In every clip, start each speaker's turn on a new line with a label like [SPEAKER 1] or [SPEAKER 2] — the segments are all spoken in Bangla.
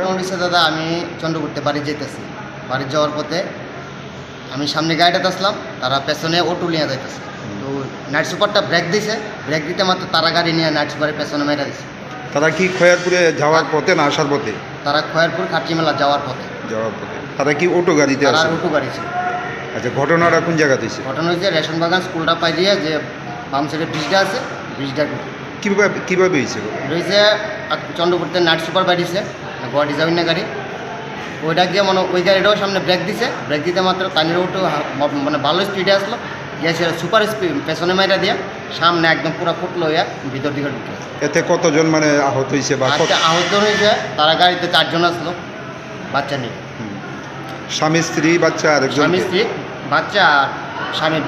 [SPEAKER 1] হয়েছে দাদা আমি চন্দ্রপুরতে বাড়ি যেতেছি বাড়ি যাওয়ার পথে আমি সামনে গাড়িটাতে আসলাম তারা পেছনে অটো নিয়ে যাইতেছে। তো নাইট সুপারটা ব্রেক দিছে। ব্রেক দিতে মাত্র তারা গাড়ি নিয়ে নাইট সুপারের পেছনে মেরে দিছে।
[SPEAKER 2] তারা কি খয়ারপুরে যাওয়ার পথে না আসার পথে?
[SPEAKER 1] তারা খয়েরপুর খাট্টি মেলা যাওয়ার পথে।
[SPEAKER 2] যাওয়ার পথে। তারা কি অটো গাড়িতে
[SPEAKER 1] তারা অটো গাড়ি ছিল।
[SPEAKER 2] আচ্ছা ঘটনাটা কোন জায়গাতে হয়েছে?
[SPEAKER 1] ঘটনা হয়েছে রেশন বাগান স্কুলটা পাই দিয়ে যে বাম সাইডে ব্রিজটা আছে ব্রিজটা
[SPEAKER 2] কীভাবে কীভাবে হয়েছে?
[SPEAKER 1] রয়েছে চন্দ্রপুরতে নাইট সুপার বাড়িছে। গুয়াহাটি যাবেন না গাড়ি? ওইটা গিয়ে মানে ওই গাড়িটাও সামনে ব্রেক দিছে। ব্রেক দিতে মাত্র তানির ওটো মানে ভালো স্পিডে আসলো। গিয়ে সে সুপার স্পিড পেছনে মাইরা দিয়ে সামনে একদম পুরো ফুটলো ইয়া ভিতর দিকে ঢুকে
[SPEAKER 2] এতে কতজন মানে আহত হয়েছে বা
[SPEAKER 1] আচ্ছা আহত হয়েছে তারা গাড়িতে চারজন আসলো বাচ্চা নিয়ে।
[SPEAKER 2] স্বামী স্ত্রী বাচ্চা আরেকজন
[SPEAKER 1] স্বামী স্ত্রী বাচ্চা আর স্বামীর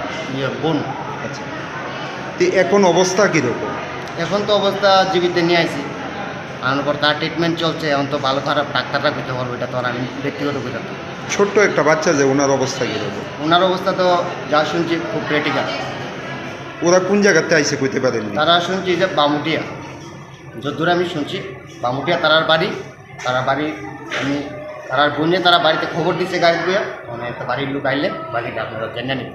[SPEAKER 1] বোন।
[SPEAKER 2] আচ্ছা। এখন অবস্থা কীরকম?
[SPEAKER 1] এখন তো অবস্থা জীবিত নিয়ে আইছি। আনার পর তার ট্রিটমেন্ট চলছে এখন তো ভালো খারাপ ডাক্তাররা করতে পারব এটা তো আর আমি ব্যক্তিগত করতে
[SPEAKER 2] ছোট্ট একটা বাচ্চা যে ওনার অবস্থা কীরকম?
[SPEAKER 1] ওনার অবস্থা তো যা শুনছি খুব ক্রিটিক্যাল
[SPEAKER 2] ওরা কোন জায়গাতে আইসে কইতে পারেননি?
[SPEAKER 1] তারা শুনছি যে বামুটিয়া। যদ্দূর আমি শুনছি বামুটিয়া তারার বাড়ি। তারা বাড়ি আমি তারার বোনে তারা বাড়িতে খবর দিচ্ছে গাড়ি দিয়ে মানে একটা বাড়ির লোক আইলে বাকিটা আপনারা জেনে নিন